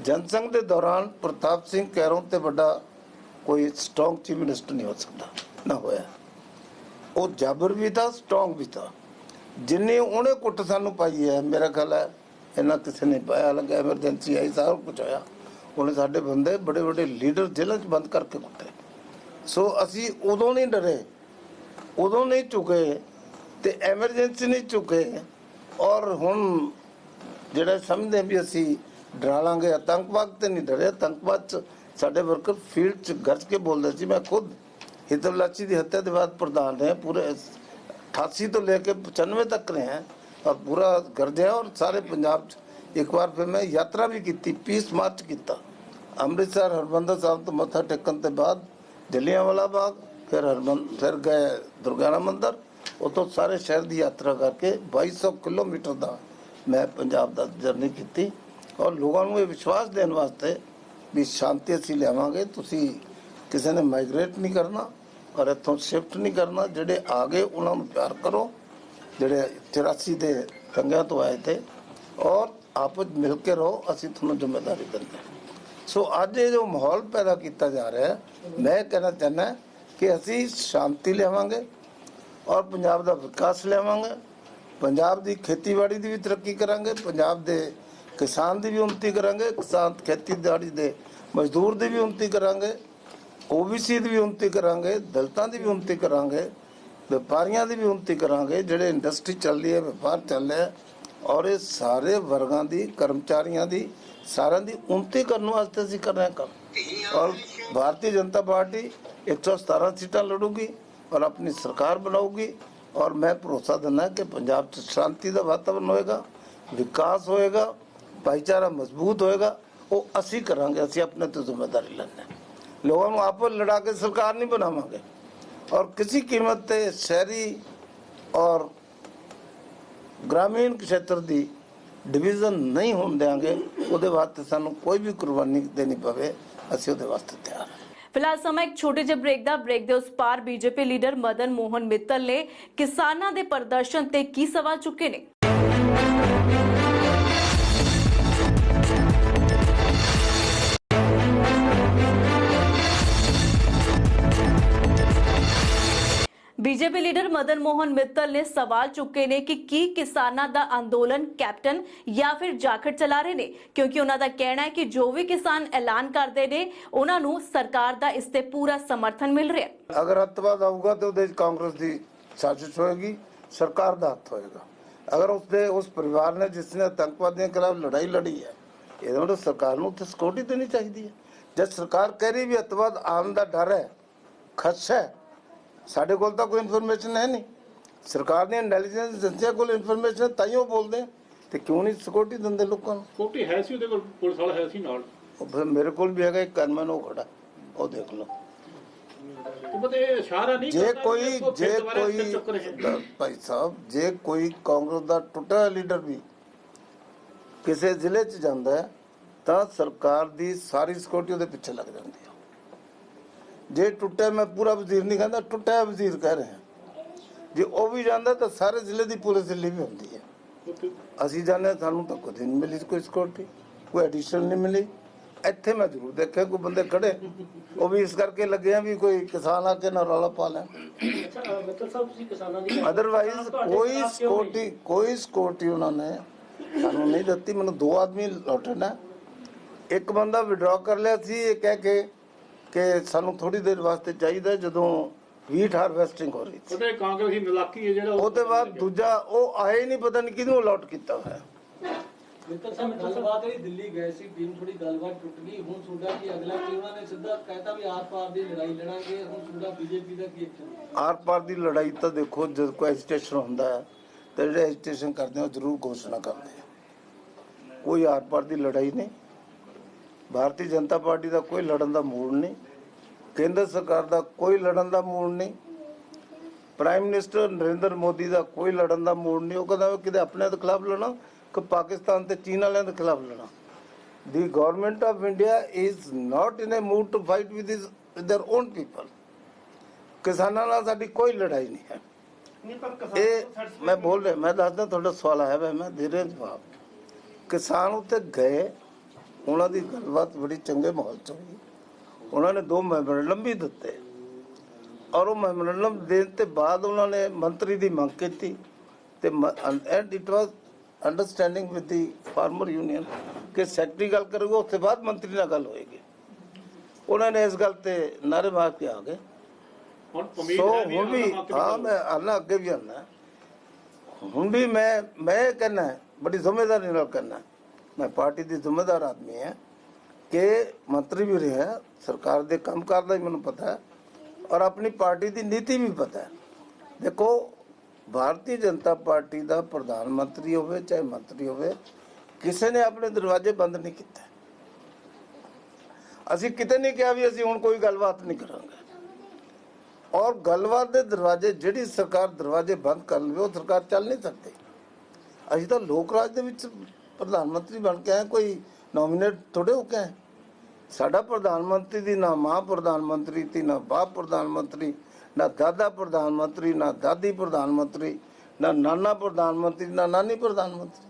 ਜਨਸੰਘ ਦੇ ਦੌਰਾਨ ਪ੍ਰਤਾਪ ਸਿੰਘ ਕੈਰੋਂ ਤੇ ਵੱਡਾ ਕੋਈ ਸਟਰੋਂਗ ਚੀਫ ਮਿਨਿਸਟਰ ਨਹੀਂ ਹੋ ਸਕਦਾ, ਨਾ ਹੋਇਆ। ਉਹ ਜਾਬਰ ਵੀ ਤਾਂ ਸਟਰੋਂਗ ਵੀ ਤਾਂ। ਜਿੰਨੇ ਉਹਨੇ ਕੁੱਟ ਸਾਨੂੰ ਪਾਈ ਹੈ, ਮੇਰਾ ਖਿਆਲ ਹੈ ਇਹਨਾਂ ਕਿਸੇ ਨੇ ਪਾਇਆ ਲੱਗਾ ਐਮਰਜੈਂਸੀ ਆਈ, ਸਾਰਾ ਕੁਝ ਆਇਆ ਉਹਨੇ ਸਾਡੇ ਬੰਦੇ ਬੜੇ ਬੜੇ ਲੀਡਰ ਜੇਲ੍ਹਾਂ 'ਚ ਬੰਦ ਕਰਕੇ ਕੁੱਟੇ। ਸੋ ਅਸੀਂ ਉਦੋਂ ਨਹੀਂ ਡਰੇ, ਉਦੋਂ ਨਹੀਂ ਝੁਕੇ ਤੇ ਐਮਰਜੈਂਸੀ ਨਹੀਂ ਝੁਕੇ ਔਰ ਹੁਣ ਜਿਹੜਾ ਸਮਝਦੇ ਵੀ ਅਸੀਂ ਡਰਾ ਲਾਂਗੇ, ਆਤੰਕਵਾਦ ਤੇ ਨਹੀਂ ਡਰੇ। ਆਤੰਕਵਾਦ ਚ ਸਾਡੇ ਵਰਕਰ ਫੀਲਡ ਚ ਗਰਜ ਕੇ ਬੋਲਦੇ ਸੀ, ਮੈਂ ਖੁਦ ਹਿਤਵਲਾਚੀ ਦੀ ਹੱਤਿਆ ਦੇ ਬਾਅਦ ਪ੍ਰਧਾਨ ਰਹੇ, ਪੂਰੇ 88 ਤੋਂ ਲੈ ਕੇ 95 ਤੱਕ ਰਹੇ। ਹਾਂ ਔਰ ਪੂਰਾ ਗਰਜਿਆ ਔਰ ਸਾਰੇ ਪੰਜਾਬ ਚ ਇੱਕ ਵਾਰ ਫਿਰ ਮੈਂ ਯਾਤਰਾ ਵੀ ਕੀਤੀ ਪੀਸ ਮਾਰਚ ਕੀਤਾ। ਅੰਮ੍ਰਿਤਸਰ, ਹਰਮੰਦਰ ਸਾਹਿਬ ਤੋਂ ਮੱਥਾ ਟੇਕਣ ਤੋਂ ਬਾਅਦ, ਜਲਿਆਂਵਾਲਾ ਬਾਗ, ਫਿਰ ਹਰਮਨ ਫਿਰ ਗਏ ਦੁਰਗਿਆਨਾ ਮੰਦਰ। ਉਤੋਂ ਸਾਰੇ ਸ਼ਹਿਰ ਦੀ ਯਾਤਰਾ ਕਰਕੇ 2200 ਕਿਲੋਮੀਟਰ ਦਾ ਮੈਂ ਪੰਜਾਬ ਦਾ ਜਰਨੀ ਕੀਤੀ ਔਰ ਲੋਕਾਂ ਨੂੰ ਇਹ ਵਿਸ਼ਵਾਸ ਦੇਣ ਵਾਸਤੇ ਵੀ ਸ਼ਾਂਤੀ ਅਸੀਂ ਲਿਆਵਾਂਗੇ, ਤੁਸੀਂ ਕਿਸੇ ਨੇ ਮਾਈਗ੍ਰੇਟ ਨਹੀਂ ਕਰਨਾ ਔਰ ਇੱਥੋਂ ਸ਼ਿਫਟ ਨਹੀਂ ਕਰਨਾ, ਜਿਹੜੇ ਆ ਗਏ ਉਹਨਾਂ ਨੂੰ ਪਿਆਰ ਕਰੋ, ਜਿਹੜੇ 84 ਦੇ ਦੰਗਿਆਂ ਤੋਂ ਆਏ ਤੇ ਔਰ ਆਪਸ ਮਿਲ ਕੇ ਰਹੋ, ਅਸੀਂ ਤੁਹਾਨੂੰ ਜ਼ਿੰਮੇਵਾਰੀ ਦਿੰਦੇ ਸੋ ਅੱਜ ਇਹ ਜੋ ਮਾਹੌਲ ਪੈਦਾ ਕੀਤਾ ਜਾ ਰਿਹਾ ਹੈ, ਮੈਂ ਕਹਿਣਾ ਚਾਹੁੰਦਾ ਕਿ ਅਸੀਂ ਸ਼ਾਂਤੀ ਲਿਆਵਾਂਗੇ ਔਰ ਪੰਜਾਬ ਦਾ ਵਿਕਾਸ ਲਿਆਵਾਂਗੇ। ਪੰਜਾਬ ਦੀ ਖੇਤੀਬਾੜੀ ਦੀ ਵੀ ਤਰੱਕੀ ਕਰਾਂਗੇ। ਪੰਜਾਬ ਦੇ ਕਿਸਾਨ ਦੀ ਵੀ ਉન્નਤੀ ਕਰਾਂਗੇ। ਕਿਸਾਨ ਖੇਤੀਬਾੜੀ ਦੇ ਮਜ਼ਦੂਰ ਦੀ ਵੀ ਉન્નਤੀ ਕਰਾਂਗੇ। ਓਬੀਸੀ ਦੀ ਵੀ ਉન્નਤੀ ਕਰਾਂਗੇ। ਦਲਤਾਂ ਦੀ ਵੀ ਉન્નਤੀ ਕਰਾਂਗੇ। ਵਪਾਰੀਆਂ ਦੀ ਵੀ ਉન્નਤੀ ਕਰਾਂਗੇ। ਜਿਹੜੇ ਇੰਡਸਟਰੀ ਚੱਲਦੀ ਹੈ, ਵਪਾਰ ਚੱਲ ਰਿਹਾ ਔਰ ਇਹ ਸਾਰੇ ਵਰਗਾਂ ਦੀ, ਕਰਮਚਾਰੀਆਂ ਦੀ, ਸਾਰਿਆਂ ਦੀ ਉન્નਤੀ ਕਰਨ ਵਾਸਤੇ ਅਸੀਂ ਕਰ ਰਹੇ ਹਾਂ ਕੰਮ। ਔਰ ਭਾਰਤੀ ਜਨਤਾ ਪਾਰਟੀ 117 ਸੀਟਾਂ ਲੜੂਗੀ। ਔਰ ਆਪਣੀ ਸਰਕਾਰ ਬਣਾਊਗੀ ਔਰ ਮੈਂ ਭਰੋਸਾ ਦਿੰਦਾ ਕਿ ਪੰਜਾਬ 'ਚ ਸ਼ਾਂਤੀ ਦਾ ਵਾਤਾਵਰਨ ਹੋਏਗਾ, ਵਿਕਾਸ ਹੋਏਗਾ, ਭਾਈਚਾਰਾ ਮਜ਼ਬੂਤ ਹੋਏਗਾ, ਉਹ ਅਸੀਂ ਕਰਾਂਗੇ, ਅਸੀਂ ਆਪਣੇ ਤੋਂ ਜ਼ਿੰਮੇਵਾਰੀ ਲੈਣੇ ਲੋਕਾਂ ਨੂੰ ਆਪੋ ਲੜਾ ਕੇ ਸਰਕਾਰ ਨਹੀਂ ਬਣਾਵਾਂਗੇ। ਔਰ ਕਿਸੇ ਕੀਮਤ ਤੇ ਸ਼ਹਿਰੀ ਔਰ ਗ੍ਰਾਮੀਣ ਖੇਤਰ ਦੀ ਡਿਵੀਜ਼ਨ ਨਹੀਂ ਹੋਣ ਦੇਾਂਗੇ ਉਹਦੇ ਵਾਸਤੇ ਸਾਨੂੰ ਕੋਈ ਵੀ ਕੁਰਬਾਨੀ ਦੇਣੀ ਪਵੇ, ਅਸੀਂ ਉਹਦੇ ਵਾਸਤੇ ਤਿਆਰ ਹਾਂ। ਫਿਲਹਾਲ ਸਮਾਂ ਇੱਕ ਛੋਟੇ ਜਿਹੇ ਬ੍ਰੇਕ ਦਾ ਬ੍ਰੇਕ ਦੇ ਉਸ ਪਾਰ ਬੀਜੇਪੀ ਲੀਡਰ ਮਦਨ ਮੋਹਨ ਮਿੱਤਲ ਨੇ ਕਿਸਾਨਾਂ ਦੇ ਪ੍ਰਦਰਸ਼ਨ ਤੇ ਕੀ ਸਵਾਲ ਚੁੱਕੇ ਨੇ? ਬੀਜੇਪੀ ਲੀਡਰ ਮਦਨ ਮੋਹਨ ਮਿੱਤਲ ਨੇ ਸਵਾਲ ਚੁੱਕੇ ਨੇ ਕਿ ਕੀ ਕਿਸਾਨਾਂ ਦਾ ਅੰਦੋਲਨ ਕੈਪਟਨ ਜਾਂ ਫਿਰ ਜਾਖੜ ਚਲਾ ਰਹੇ ਨੇ? ਕਿਉਂਕਿ ਉਹਨਾਂ ਦਾ ਕਹਿਣਾ ਹੈ ਕਿ ਜੋ ਵੀ ਕਿਸਾਨ ਐਲਾਨ ਕਰਦੇ ਨੇ, ਉਹਨਾਂ ਨੂੰ ਸਰਕਾਰ ਦਾ ਇਸ ਤੇ ਪੂਰਾ ਸਮਰਥਨ ਮਿਲ ਰਿਹਾ ਹੈ। ਅਗਰ ਅੱਤਵਾਦ ਆਊਗਾ ਤੇ ਉਹਦੇ ਕਾਂਗਰਸ ਦੀ ਸਾਜ਼ਿਸ਼ ਹੋਏਗੀ, ਸਰਕਾਰ ਦਾ ਹੱਥ ਹੋਏਗਾ। ਅਗਰ ਉਸਦੇ, ਉਸ ਪਰਿਵਾਰ ਨੇ ਜਿਸ ਨੇ ਆਤੰਕਵਾਦੀਆਂ ਖਿਲਾਫ ਲੜਾਈ ਲੜੀ ਹੈ, ਇਹਦੇ ਨਾਲ ਸਰਕਾਰ ਨੂੰ ਉੱਥੇ ਸਿਕਿਉਰਿਟੀ ਦੇਣੀ ਚਾਹੀਦੀ ਹੈ। ਜਦ ਸਰਕਾਰ ਕਹਿ ਰਹੀ ਵੀ ਅੱਤਵਾਦ ਆਉਣ ਦਾ ਡਰ ਹੈ ਖਦਸ਼ਾ ਹੈ ਸਾਡੇ ਕੋਲ ਤਾਂ ਕੋਈ ਇਨਫੋਰਮੇਸ਼ਨ ਹੈ ਨਹੀਂ। ਸਰਕਾਰ ਦੀਆਂ ਇੰਟੈਲੀਜੈਂਸ ਏਜੰਸੀਆਂ ਕੋਲ ਇਨਫੋਰਮੇਸ਼ਨ ਤਾਈਓ ਬੋਲਦੇ। ਤੇ ਕਿਉਂ ਨਹੀਂ ਸਿਕਿਉਰਿਟੀ ਦਿੰਦੇ ਲੋਕਾਂ ਨੂੰ? ਕੋਟੀ ਹੈ ਸੀ ਉਹਦੇ ਕੋਲ ਪੁਲਿਸ ਵਾਲਾ ਹੈ ਸੀ ਨਾਲ। ਮੇਰੇ ਕੋਲ ਵੀ ਹੈਗਾ ਇੱਕ ਕਨਮਨ ਉਹ ਖੜਾ ਉਹ ਦੇਖ ਲਓ। ਜੇ ਕੋਈ ਜੇ ਕੋਈ। ਭਾਈ ਸਾਹਿਬ ਜੇ ਕੋਈ ਕਾਂਗਰਸ ਦਾ ਟੁੱਟਾ ਲੀਡਰ ਵੀ ਕਿਸੇ ਜ਼ਿਲ੍ਹੇ 'ਚ ਜਾਂਦਾ ਤਾਂ ਸਰਕਾਰ ਦੀ ਸਾਰੀ ਸਿਕਿਉਰਿਟੀ ਉਹਦੇ ਪਿੱਛੇ ਲੱਗ ਜਾਂਦੀ ਹੈ। ਜੇ ਟੁੱਟਿਆ ਮੈਂ ਪੂਰਾ ਵਜ਼ੀਰ ਨਹੀਂ ਕਹਿੰਦਾ ਟੁੱਟਿਆ ਵਜ਼ੀਰ ਕਹਿ ਰਿਹਾ। ਜੇ ਉਹ ਵੀ ਜਾਂਦਾ ਤਾਂ ਸਾਰੇ ਜ਼ਿਲ੍ਹੇ ਦੀ ਪੁਲਿਸ ਦਿੱਲੀ ਵੀ ਹੁੰਦੀ ਹੈ। ਅਸੀਂ ਜਾਣਦੇ ਸਾਨੂੰ ਤਾਂ ਕਦੇ ਨਹੀਂ ਮਿਲੀ ਕੋਈ ਸਿਕਿਉਰਿਟੀ ਕੋਈ ਐਡੀਸ਼ਨਲ ਨਹੀਂ ਮਿਲੀ। ਇੱਥੇ ਮੈਂ ਜ਼ਰੂਰ ਦੇਖਿਆ ਕੋਈ ਬੰਦੇ ਖੜੇ। ਉਹ ਵੀ ਇਸ ਕਰਕੇ ਲੱਗੇ ਆ ਵੀ ਕੋਈ ਕਿਸਾਨ ਆ ਕੇ ਨਾ ਰੌਲਾ ਪਾ ਦੀ ਅਦਰਵਾਈਜ਼ ਕੋਈ ਸਿਕਿਉਰਿਟੀ ਕੋਈ ਸਿਕਿਉਰਿਟੀ ਉਹਨਾਂ ਨੇ ਸਾਨੂੰ ਨਹੀਂ ਦਿੱਤੀ। ਮੈਨੂੰ ਦੋ ਆਦਮੀ ਲੌਟਣਾ ਇੱਕ ਬੰਦਾ ਵਿਡਰਾ ਕਰ ਲਿਆ ਸੀ ਇਹ ਕਹਿ ਕੇ ਕਿ ਸਾਨੂੰ ਥੋੜੀ ਦੇਰ ਵਾਸਤੇ ਚਾਹੀਦਾ ਜਦੋਂ ਵੀਟ ਹਾਰਵੈਸਟਿੰਗ ਹੋ ਰਹੀ ਸੀ। ਉਹਦੇ ਕਾਂਗਰਸੀ ਨਲਾਕੀ ਹੈ ਜਿਹੜਾ ਉਹ- ਉਹਦੇ ਬਾਅਦ ਦੂਜਾ ਉਹ ਆਏ ਹੀ ਨਹੀਂ ਪਤਾ ਨਹੀਂ ਕਿਹਨੂੰ ਅਲਾਟ ਕੀਤਾ ਹੋਇਆ। ਮਿੱਤਲ ਸਾਹਿਬ ਗੱਲਬਾਤ ਜਿਹੜੀ ਦਿੱਲੀ ਗਏ ਸੀ ਟੀਮ ਥੋੜੀ ਗੱਲਬਾਤ ਟੁੱਟ ਗਈ। ਹੁਣ ਤੁਹਾਡਾ ਕੀ ਅਗਲਾ ਕੀ ਉਹਨਾਂ ਨੇ ਸਿੱਧਾ ਕਹਿਤਾ ਵੀ ਆਰ ਪਾਰ ਦੀ ਲੜਾਈ ਲੜਾਂਗੇ। ਹੁਣ ਤੁਹਾਡਾ ਬੀਜੇਪੀ ਦਾ ਕੀ ਐਕਸ਼ਨ ਆਰ ਪਾਰ ਦੀ ਲੜਾਈ ਤਾਂ ਦੇਖੋ ਜਦ ਕੋਈ ਐਜੀਟੇਸ਼ਨ ਹੁੰਦਾ ਹੈ ਤਾਂ ਜਿਹੜੇ ਐਜੀਟੇਸ਼ਨ ਕਰਦੇ ਉਹ ਜ਼ਰੂਰ ਘੋਸ਼ਣਾ ਕਰਦੇ ਕੋਈ ਆਰ ਪਾਰ ਦੀ ਲੜਾਈ ਨਹੀਂ। ਭਾਰਤੀ ਜਨਤਾ ਪਾਰਟੀ ਦਾ ਕੋਈ ਲੜਨ ਦਾ ਮੂਡ ਨਹੀਂ। ਕੇਂਦਰ ਸਰਕਾਰ ਦਾ ਕੋਈ ਲੜਨ ਦਾ ਮੂਡ ਨਹੀਂ ਪ੍ਰਾਈਮ ਮਿਨਿਸਟਰ ਨਰਿੰਦਰ ਮੋਦੀ ਦਾ ਕੋਈ ਲੜਨ ਦਾ ਮੂਡ ਨਹੀਂ ਉਹ ਕਹਿੰਦਾ ਵੀ ਕਿਤੇ ਆਪਣੇ ਦੇ ਖਿਲਾਫ ਲੜਨਾ ਕਿ ਪਾਕਿਸਤਾਨ ਤੇ ਚੀਨ ਵਾਲਿਆਂ ਦੇ ਖਿਲਾਫ ਲੜਨਾ ਦੀ government of India is not in a mood to fight with his with their own people ਕਿਸਾਨਾਂ ਨਾਲ ਸਾਡੀ ਕੋਈ ਲੜਾਈ ਨਹੀਂ ਹੈ ਇਹ ਮੈਂ ਬੋਲ ਰਿਹਾ ਮੈਂ ਦੱਸਦਾ ਤੁਹਾਡਾ ਸਵਾਲ ਆਇਆ ਵਾ ਮੈਂ ਦੇ ਰਿਹਾ ਜਵਾਬ ਕਿਸਾਨ ਉੱਤੇ ਗਏ ਉਹਨਾਂ ਦੀ ਗੱਲਬਾਤ ਬੜੀ ਚੰਗੇ ਮਾਹੌਲ ਚ ਹੋਈ ਉਹਨਾਂ ਨੇ ਦੋ ਮੈਮੋਰੰਡਮ ਵੀ ਦਿੱਤੇ। ਔਰ ਉਹ ਮੈਮੋਰੰਡਮ ਦੇਣ ਤੇ ਬਾਅਦ ਉਹਨਾਂ ਨੇ ਮੰਤਰੀ ਦੀ ਮੰਗ ਕੀਤੀ ਤੇ and it was understanding with the farmer union ਕਿ ਸੈਕਟਰੀ ਗੱਲ ਕਰੂਗਾ ਉਸ ਤੋਂ ਬਾਅਦ ਮੰਤਰੀ ਨਾਲ ਗੱਲ ਹੋਏਗੀ। ਉਹਨਾਂ ਨੇ ਇਸ ਗੱਲ ਤੇ ਨਾਰੇ ਮਾਰ ਕੇ ਆ ਗਏ। ਹੁਣ ਉਮੀਦ ਸੋ ਹੈ ਵੀ ਹੁਣ ਹਾਂ ਮੈਂ ਆਨਾ ਅੱਗੇ ਵੀ ਆਨਾ। ਹੁਣ ਵੀ ਮੈਂ ਮੈਂ ਕਹਿਣਾ ਬੜੀ ਜ਼ਿੰਮੇਵਾਰੀ ਨਾਲ ਹੈ। ਮੈਂ ਪਾਰਟੀ ਦੀ ਜ਼ਿੰਮੇਦਾਰ ਆਦਮੀ ਹਾਂ। ਕਿ ਮੰਤਰੀ ਵੀ ਰਿਹਾ ਸਰਕਾਰ ਦੇ ਕੰਮਕਾਰ ਦਾ ਵੀ ਮੈਨੂੰ ਪਤਾ ਹੈ ਔਰ ਆਪਣੀ ਪਾਰਟੀ ਦੀ ਨੀਤੀ ਵੀ ਪਤਾ ਹੈ। ਦੇਖੋ, ਭਾਰਤੀ ਜਨਤਾ ਪਾਰਟੀ ਦਾ ਪ੍ਰਧਾਨ ਮੰਤਰੀ ਹੋਵੇ, ਚਾਹੇ ਮੰਤਰੀ ਹੋਵੇ, ਕਿਸੇ ਨੇ ਆਪਣੇ ਦਰਵਾਜ਼ੇ ਬੰਦ ਨਹੀਂ ਕੀਤੇ। ਅਸੀਂ ਕਿਤੇ ਨਹੀਂ ਕਿਹਾ ਵੀ ਅਸੀਂ ਹੁਣ ਕੋਈ ਗੱਲਬਾਤ ਨਹੀਂ ਕਰਾਂਗੇ। ਔਰ ਗੱਲਬਾਤ ਦੇ ਦਰਵਾਜ਼ੇ, ਜਿਹੜੀ ਸਰਕਾਰ ਦਰਵਾਜ਼ੇ ਬੰਦ ਕਰ ਲਵੇ, ਉਹ ਸਰਕਾਰ ਚੱਲ ਨਹੀਂ ਸਕਦੀ। ਅਸੀਂ ਤਾਂ ਲੋਕ ਰਾਜ ਦੇ ਵਿੱਚ ਪ੍ਰਧਾਨ ਮੰਤਰੀ ਬਣ ਕੇ ਆਏ ਕੋਈ ਨੋਮੀਨੇਟ ਥੋੜੇ ਹੋ ਕੇ ਆਏ। ਸਾਡਾ ਪ੍ਰਧਾਨ ਮੰਤਰੀ ਦੀ ਨਾ ਮਾਂ ਪ੍ਰਧਾਨ ਮੰਤਰੀ ਤੀ, ਨਾ ਬਾਪ ਪ੍ਰਧਾਨ ਮੰਤਰੀ, ਨਾ ਦਾਦਾ ਪ੍ਰਧਾਨ ਮੰਤਰੀ, ਨਾ ਦਾਦੀ ਪ੍ਰਧਾਨ ਮੰਤਰੀ, ਨਾ ਨਾਨਾ ਪ੍ਰਧਾਨ ਮੰਤਰੀ, ਨਾ ਨਾਨੀ ਪ੍ਰਧਾਨ ਮੰਤਰੀ।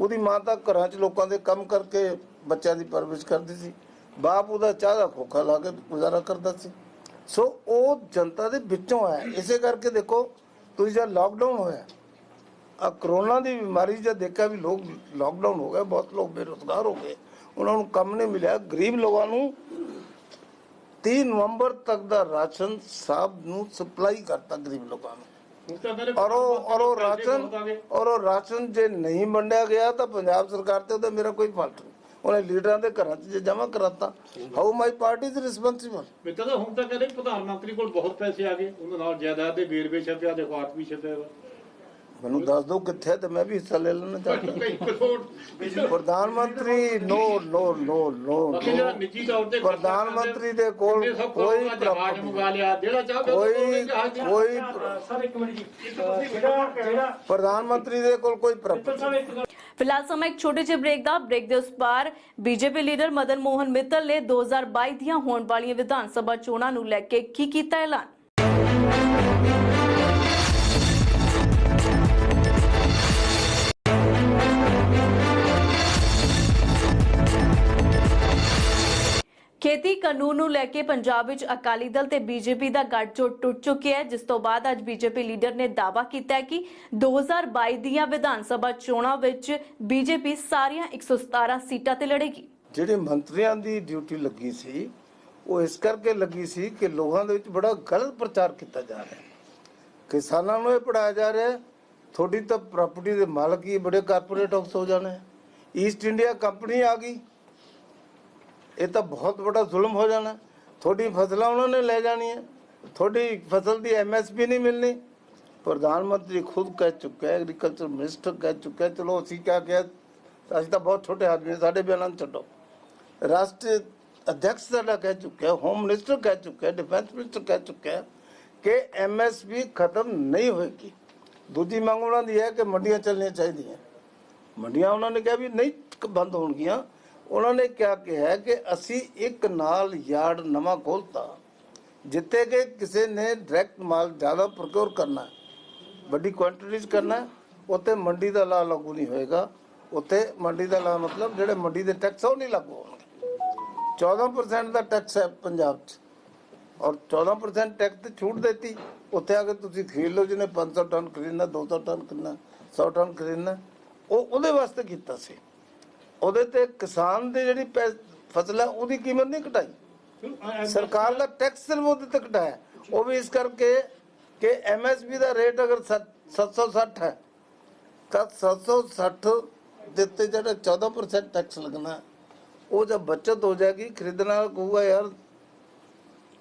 ਉਹਦੀ ਮਾਂ ਤਾਂ ਘਰਾਂ 'ਚ ਲੋਕਾਂ ਦੇ ਕੰਮ ਕਰਕੇ ਬੱਚਿਆਂ ਦੀ ਪਰਵਰਿਸ਼ ਕਰਦੀ ਸੀ। ਬਾਪ ਉਹਦਾ ਚਾਹ ਦਾ ਖੋਖਾ ਲਾ ਕੇ ਗੁਜ਼ਾਰਾ ਕਰਦਾ ਸੀ। ਸੋ ਉਹ ਜਨਤਾ ਦੇ ਵਿੱਚੋਂ ਆਇਆ। ਇਸੇ ਕਰਕੇ ਦੇਖੋ, ਤੁਸੀਂ ਜਦ ਲਾਕਡਾਊਨ ਹੋਇਆ ਆ ਕਰੋਨਾ ਦੀ ਬਿਮਾਰੀ ਜਦ ਦੇਖਿਆ ਵੀ ਲੋਕ ਲਾਕਡਾਊਨ ਹੋ ਗਿਆ ਬਹੁਤ ਲੋਕ ਬੇਰੁਜ਼ਗਾਰ ਹੋ ਗਏ। ਉਹਨਾਂ ਨੂੰ ਕੰਮ ਨਹੀਂ ਮਿਲਿਆ। ਗਰੀਬ ਲੋਕਾਂ ਨੂੰ 3 ਨਵੰਬਰ ਤੱਕ ਦਾ ਰਾਸ਼ਨ ਸਾਹਿਬ ਨੂੰ ਸਪਲਾਈ ਕਰਤਾ ਗਰੀਬ ਲੋਕਾਂ ਨੂੰ। ਤਾਂ ਔਰ ਉਹ ਔਰ ਉਹ ਰਾਸ਼ਨ। ਔਰ ਉਹ ਰਾਸ਼ਨ ਜੇ ਨਹੀਂ ਵੰਡਿਆ ਗਿਆ ਤਾਂ ਪੰਜਾਬ ਸਰਕਾਰ ਤੇ ਉਹਦਾ ਮੇਰਾ ਕੋਈ ਫਾਲਟ ਨਹੀਂ। ਉਹਨੇ ਲੀਡਰਾਂ ਦੇ ਘਰਾਂ 'ਚ ਜੇ ਜਮ੍ਹਾਂ ਕਰਾਤਾ how my party is responsible Mittal ਤਾਂ ਹੁਣ ਤਾਂ ਕਹਿੰਦੇ ਪ੍ਰਧਾਨ ਮੰਤਰੀ ਕੋਲ ਬਹੁਤ ਪੈਸੇ ਆ ਗਏ। ਉਹਨਾਂ ਨਾਲ ਜਾਇਦਾਦ ਦੇ ਵੇਰਵੇ ਛਪਿਆ ਦੇ ਖਾਤ ਵੀ ਛਪਿਆ ਮੈਨੂੰ ਦੱਸ ਦਿਓ ਕਿੱਥੇ ਤੇ ਮੈਂ ਵੀ ਹਿੱਸਾ ਲੈ ਲੈਣਾ ਚਾਹੁੰਦਾ ਪ੍ਰਧਾਨ ਮੰਤਰੀ ਨੋ ਨੋ ਨੋ ਨੋ ਬਾਕੀ ਜਿਹੜਾ ਨਿੱਜੀ ਤੌਰ ਤੇ ਪ੍ਰਧਾਨ ਮੰਤਰੀ ਦੇ ਕੋਲ ਕੋਈ ਜਹਾਜ਼ ਮੰਗਾ ਲਿਆ ਜਿਹੜਾ ਚਾਹਵੇ ਉਹ ਕੋਈ ਕੋਈ ਸਰ ਇੱਕ ਮਿੰਟ ਜੀ। ਪ੍ਰਧਾਨ ਮੰਤਰੀ ਦੇ ਕੋਲ ਕੋਈ ਫਿਲਹਾਲ ਸਮਾਂ ਇੱਕ ਛੋਟੇ ਜਿਹੇ ਬ੍ਰੇਕ ਦਾ। ਬ੍ਰੇਕ ਦੇ ਉਸ ਪਾਰ ਬੀਜੇਪੀ ਲੀਡਰ ਮਦਨ ਮੋਹਨ ਮਿੱਤਲ ਨੇ 2022 ਦੀਆਂ ਹੋਣ ਵਾਲੀਆਂ ਵਿਧਾਨ ਸਭਾ ਚੋਣਾਂ ਨੂੰ ਲੈ ਕੇ ਕੀ ਕੀਤਾ ਐਲਾਨ? ਖੇਤੀ ਕਾਨੂੰਨ ਨੂੰ ਲੈ ਕੇ ਪੰਜਾਬ ਵਿੱਚ ਅਕਾਲੀ ਦਲ ਤੇ ਬੀਜੇਪੀ ਦਾ ਗੱਠਜੋੜ ਟੁੱਟ ਚੁੱਕਿਆ ਹੈ, ਜਿਸ ਤੋਂ ਬਾਅਦ ਅੱਜ ਬੀਜੇਪੀ ਲੀਡਰ ਨੇ ਦਾਅਵਾ ਕੀਤਾ ਹੈ ਕਿ 2022 ਦੀਆਂ ਵਿਧਾਨ ਸਭਾ ਚੋਣਾਂ ਵਿੱਚ ਬੀਜੇਪੀ ਸਾਰੀਆਂ 117 ਸੀਟਾਂ ਤੇ ਲੜੇਗੀ। ਜਿਹੜੇ ਮੰਤਰੀਆਂ ਦੀ ਡਿਊਟੀ ਲੱਗੀ ਸੀ, ਉਹ ਇਸ ਕਰਕੇ ਲੱਗੀ ਸੀ ਕਿ ਲੋਕਾਂ ਦੇ ਵਿੱਚ ਬੜਾ ਗਲਤ ਪ੍ਰਚਾਰ ਕੀਤਾ ਜਾ ਰਿਹਾ ਹੈ। ਕਿਸਾਨਾਂ ਨੂੰ ਇਹ ਪੜਾਇਆ ਜਾ ਰਿਹਾ ਹੈ, ਤੁਹਾਡੀ ਤਾਂ ਪ੍ਰਾਪਰਟੀ ਦੇ ਮਾਲਕ ਹੀ ਬੜੇ ਕਾਰਪੋਰੇਟ ਹਾਊਸ ਹੋ ਜਾਣੇ। ਈਸਟ ਇੰਡੀਆ ਕੰਪਨੀ ਆ ਗਈ। ਇਹ ਤਾਂ ਬਹੁਤ ਵੱਡਾ ਜ਼ੁਲਮ ਹੋ ਜਾਣਾ। ਤੁਹਾਡੀ ਫਸਲਾਂ ਉਹਨਾਂ ਨੇ ਲੈ ਜਾਣੀ ਹੈ ਤੁਹਾਡੀ ਫਸਲ ਦੀ ਐਮਐਸਪੀ ਨਹੀਂ ਮਿਲਣੀ। ਪ੍ਰਧਾਨ ਮੰਤਰੀ ਖੁਦ ਕਹਿ ਚੁੱਕਾ ਹੈ ਐਗਰੀਕਲਚਰ ਮਿਨਿਸਟਰ ਕਹਿ ਚੁੱਕਾ ਹੈ, ਚਲੋ ਅਸੀਂ ਕਿਆ ਕਿਹਾ, ਅਸੀਂ ਤਾਂ ਬਹੁਤ ਛੋਟੇ ਆਦਮੀ ਸਾਡੇ ਬਿਆਨਾਂ ਨੂੰ ਛੱਡੋ। ਰਾਸ਼ਟਰੀ ਅਧਿਕਸ਼ ਸਾਡਾ ਕਹਿ ਚੁੱਕਿਆ ਹੋਮ ਮਿਨਿਸਟਰ ਕਹਿ ਚੁੱਕਿਆ ਡਿਫੈਂਸ ਮਿਨਿਸਟਰ ਕਹਿ ਚੁੱਕਾ ਹੈ ਕਿ ਐਮਐਸਪੀ ਖਤਮ ਨਹੀਂ ਹੋਏਗੀ। ਦੂਜੀ ਮੰਗ ਉਹਨਾਂ ਦੀ ਹੈ ਕਿ ਮੰਡੀਆਂ ਚੱਲਣੀਆਂ ਚਾਹੀਦੀਆਂ। ਮੰਡੀਆਂ ਉਹਨਾਂ ਨੇ ਕਿਹਾ ਵੀ ਨਹੀਂ ਬੰਦ ਹੋਣਗੀਆਂ। ਉਹਨਾਂ ਨੇ ਕਿਹਾ ਕਿਹਾ ਕਿ ਅਸੀਂ ਇੱਕ ਨਾਲ ਯਾਰਡ ਨਵਾਂ ਖੋਲਤਾ ਜਿੱਥੇ ਕਿ ਕਿਸੇ ਨੇ ਡਾਇਰੈਕਟ ਮਾਲ ਜ਼ਿਆਦਾ ਪ੍ਰੋਕਿਉਰ ਕਰਨਾ ਵੱਡੀ ਕੁਆਂਟੀਟੀ 'ਚ ਕਰਨਾ ਹੈ, ਉੱਥੇ ਮੰਡੀ ਦਾ ਲਾ ਲਾਗੂ ਨਹੀਂ ਹੋਏਗਾ। ਉੱਥੇ ਮੰਡੀ ਦਾ ਲਾ ਮਤਲਬ ਜਿਹੜੇ ਮੰਡੀ ਦੇ ਟੈਕਸ ਉਹ ਨਹੀਂ ਲਾਗੂ ਹੋਣਗੇ। 14% ਦਾ ਟੈਕਸ ਹੈ ਪੰਜਾਬ 'ਚ। ਔਰ 14% ਟੈਕਸ ਤੇ ਛੂਟ ਦਿੱਤੀ। ਉੱਥੇ ਆ ਕੇ ਤੁਸੀਂ ਖਰੀਦ ਲਓ ਜਿਹਨੇ 500 ਟਨ ਖਰੀਦਣਾ 200 ਟਨ ਖਰੀਦਣਾ 100 ਟਨ ਖਰੀਦਣਾ। ਉਹ ਉਹਦੇ ਵਾਸਤੇ ਕੀਤਾ ਸੀ। ਉਹਦੇ ਤੇ ਕਿਸਾਨ ਦੀ ਜਿਹੜੀ ਫਸਲ ਹੈ ਉਹਦੀ ਕੀਮਤ ਨਹੀਂ ਘਟਾਈ ਸਰਕਾਰ ਦਾ ਟੈਕਸ ਸਿਰਫ ਉਹਦੇ ਤੇ ਘਟਾਇਆ ਉਹ ਵੀ ਇਸ ਕਰਕੇ ਕਿ ਐਮਐਸਪੀ ਦਾ ਰੇਟ ਅਗਰ ਸੱਤ- 760 ਹੈ ਤਾਂ 760 ਦੇ ਉੱਤੇ ਜਿਹੜਾ 14% ਟੈਕਸ ਲੱਗਣਾ ਉਹ ਜਦ ਬਚਤ ਹੋ ਜਾਏਗੀ ਖਰੀਦਣ ਵਾਲਾ ਕਹੂਗਾ ਯਾਰ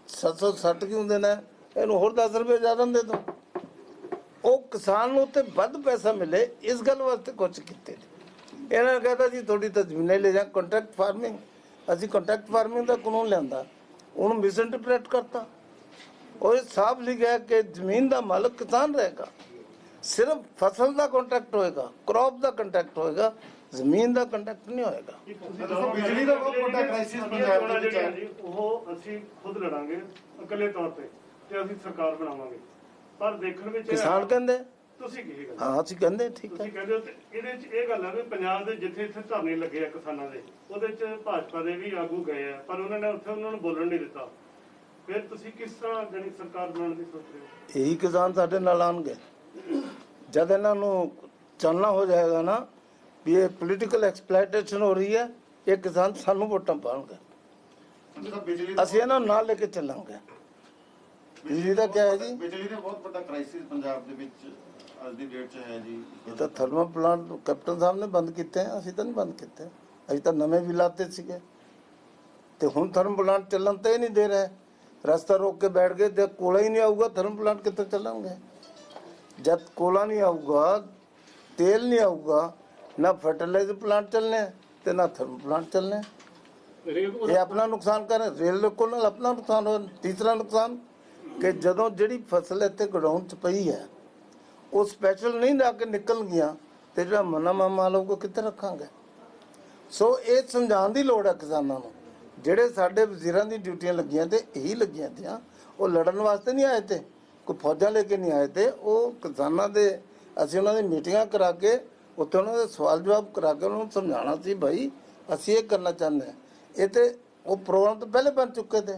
760 ਕਿਉਂ ਦੇਣਾ? ਇਹਨੂੰ ਹੋਰ 10 ਰੁਪਏ ਜ਼ਿਆਦਾ ਦੇ ਦੋ। ਉਹ ਕਿਸਾਨ ਨੂੰ ਤੇ ਵੱਧ ਪੈਸਾ ਮਿਲੇ ਇਸ ਗੱਲ ਵਾਸਤੇ ਕੁਝ ਕੀਤੇ ਨੇ। ਇਹਨਾਂ ਨੇ ਕਹਤਾ ਜੀ ਤੁਹਾਡੀ ਤਾਂ ਜ਼ਮੀਨਾਂ ਲੈ ਜਾ ਕੰਟਰੈਕਟ ਫਾਰਮਿੰਗ ਅਸੀਂ ਕੰਟਰੈਕਟ ਫਾਰਮਿੰਗ ਦਾ ਕਾਨੂੰਨ ਲਿਆਂਦਾ। ਉਹਨੂੰ ਮਿਸਇੰਟਰਪ੍ਰੇਟ ਕਰਤਾ। ਉਹ ਇਹ ਸਾਫ਼ ਲਿਖਿਆ ਕਿ ਜ਼ਮੀਨ ਦਾ ਮਾਲਕ ਕਿਸਾਨ ਰਹੇਗਾ। ਸਿਰਫ ਫਸਲ ਦਾ ਕੰਟਰੈਕਟ ਹੋਏਗਾ ਕ੍ਰੌਪ ਦਾ ਕੰਟਰੈਕਟ ਹੋਏਗਾ ਜ਼ਮੀਨ ਦਾ ਕੰਟਰੈਕਟ ਨਹੀਂ ਹੋਏਗਾ। ਬਿਜਲੀ ਦਾ ਬਹੁਤ ਵੱਡਾ ਕ੍ਰਾਈਸਿਸ ਪੰਜਾਬ ਦੇ ਵਿੱਚ ਹੈ। ਉਹ ਅਸੀਂ ਖੁਦ ਲੜਾਂਗੇ ਇਕੱਲੇ ਤੌਰ ਤੇ ਤੇ ਅਸੀਂ ਸਰਕਾਰ ਬਣਾਵਾਂਗੇ। ਪਰ ਦੇਖਣ ਵਿੱਚ ਕਿਸਾਨ ਕਹਿੰਦੇ ਤੁਸੀਂ ਕੀ ਗੱਲ? ਹਾਂ ਅਸੀਂ ਕਹਿੰਦੇ ਠੀਕ ਹੈ। ਤੁਸੀਂ ਕਹਿੰਦੇ ਹੋ ਤੇ ਇਹਦੇ ਵਿੱਚ ਇਹ ਗੱਲ ਹੈ ਵੀ ਪੰਜਾਬ ਦੇ ਜਿੱਥੇ ਇੱਥੇ ਧਰਨੇ ਲੱਗੇ ਆ ਕਿਸਾਨਾਂ ਦੇ ਉਹਦੇ ਚ ਭਾਜਪਾ ਦੇ ਵੀ ਆਗੂ ਗਏ ਆ ਪਰ ਉਹਨਾਂ ਨੇ ਉੱਥੇ ਉਹਨਾਂ ਨੂੰ ਬੋਲਣ ਨਹੀਂ ਦਿੱਤਾ। ਫਿਰ ਤੁਸੀਂ ਕਿਸ ਤਰ੍ਹਾਂ ਜਣੀ ਸਰਕਾਰ ਬਣਾਉਣ ਦੀ ਸੋਚ ਰਹੇ ਹੋ? ਇਹੀ ਕਿਸਾਨ ਸਾਡੇ ਨਾਲ ਆਣਗੇ ਜਦ ਇਹਨਾਂ ਨੂੰ ਚਾਨਣਾ ਹੋ ਜਾਏਗਾ ਨਾ ਵੀ ਇਹ ਪੋਲੀਟੀਕਲ ਐਕਸਪਲੋਇਟੇਸ਼ਨ ਹੋ ਰਹੀ ਹੈ ਇਹ ਕਿਸਾਨ ਸਾਨੂੰ ਵੋਟਾਂ ਪਾਉਣਗੇ। ਜਿਹੜਾ ਬਿਜਲੀ ਦਾ ਅਸੀਂ ਇਹਨਾਂ ਨੂੰ ਨਾਲ ਲੈ ਕੇ ਚੱਲਾਂਗੇ। ਬਿਜਲੀ ਦਾ ਕਿਆ ਹੈ ਜੀ? ਬਿਜਲੀ ਦਾ ਬਹੁਤ ਵੱਡਾ ਕ੍ਰਾਈਸਿਸ ਪੰਜਾਬ ਦੇ ਵਿੱਚ ਅੱਜ ਦੀ ਡੇਟ 'ਚ ਹੈ ਜੀ। ਇਹ ਤਾਂ ਥਰਮਲ ਪਲਾਂਟ ਕੈਪਟਨ ਸਾਹਿਬ ਨੇ ਬੰਦ ਕੀਤੇ ਆ ਅਸੀਂ ਤਾਂ ਨਹੀਂ ਬੰਦ ਕੀਤੇ। ਅਸੀਂ ਤਾਂ ਨਵੇਂ ਵੀ ਲਾਤੇ ਸੀਗੇ। ਤੇ ਹੁਣ ਥਰਮਲ ਪਲਾਂਟ ਚੱਲਣ ਤੇ ਨਹੀਂ ਦੇ ਰਹੇ। ਰਸਤਾ ਰੋਕ ਕੇ ਬੈਠ ਗਏ ਤੇ ਕੋਲਾ ਹੀ ਨਹੀਂ ਆਊਗਾ ਥਰਮਲ ਪਲਾਂਟ ਕਿੱਥੇ ਚੱਲਣਗੇ? ਜਦ ਕੋਲਾ ਨਹੀਂ ਆਊਗਾ ਤੇਲ ਨਹੀਂ ਆਊਗਾ ਨਾ ਫਰਟੀਲਾਈਜ਼ਰ ਪਲਾਂਟ ਚੱਲਨੇ ਤੇ ਨਾ ਥਰਮਲ ਪਲਾਂਟ ਚੱਲਨੇ ਇਹ ਆਪਣਾ ਨੁਕਸਾਨ ਕਰ ਰਹੇ। ਰੇਲ ਕੋਲ ਆਪਣਾ ਨੁਕਸਾਨ ਹੋ ਤੀਸਰਾ ਨੁਕਸਾਨ ਕਿ ਜਦੋਂ ਜਿਹੜੀ ਫਸਲ ਇੱਥੇ ਗਡਾਊਨ ਚ ਪਈ ਹੈ ਉਹ ਸਪੈਸ਼ਲ ਨਹੀਂ ਜਾ ਕੇ ਨਿਕਲ ਗਿਆ ਤੇ ਜਿਹੜਾ ਮਨਾ ਮਾਮਾ ਲੋਕ ਉਹ ਕਿੱਥੇ ਰੱਖਾਂਗੇ? ਸੋ ਇਹ ਸਮਝਾਉਣ ਦੀ ਲੋੜ ਹੈ ਕਿਸਾਨਾਂ ਨੂੰ। ਜਿਹੜੇ ਸਾਡੇ ਵਜ਼ੀਰਾਂ ਦੀ ਡਿਊਟੀਆਂ ਲੱਗੀਆਂ ਤੇ ਇਹੀ ਲੱਗੀਆਂ ਤੀਆਂ ਉਹ ਲੜਨ ਵਾਸਤੇ ਨਹੀਂ ਆਏ ਤੇ ਕੋਈ ਫੌਜਾਂ ਲੈ ਕੇ ਨਹੀਂ ਆਏ ਤੇ ਉਹ ਕਿਸਾਨਾਂ ਦੇ ਅਸੀਂ ਉਹਨਾਂ ਦੀ ਮੀਟਿੰਗਾਂ ਕਰਾ ਕੇ ਉੱਥੇ ਉਹਨਾਂ ਦੇ ਸਵਾਲ ਜਵਾਬ ਕਰਾ ਕੇ ਉਹਨਾਂ ਨੂੰ ਸਮਝਾਉਣਾ ਸੀ ਭਾਈ ਅਸੀਂ ਇਹ ਕਰਨਾ ਚਾਹੁੰਦੇ ਹਾਂ। ਇਹ ਤੇ ਉਹ ਪ੍ਰੋਗਰਾਮ ਤਾਂ ਪਹਿਲੇ ਬਣ ਚੁੱਕੇ ਤੇ।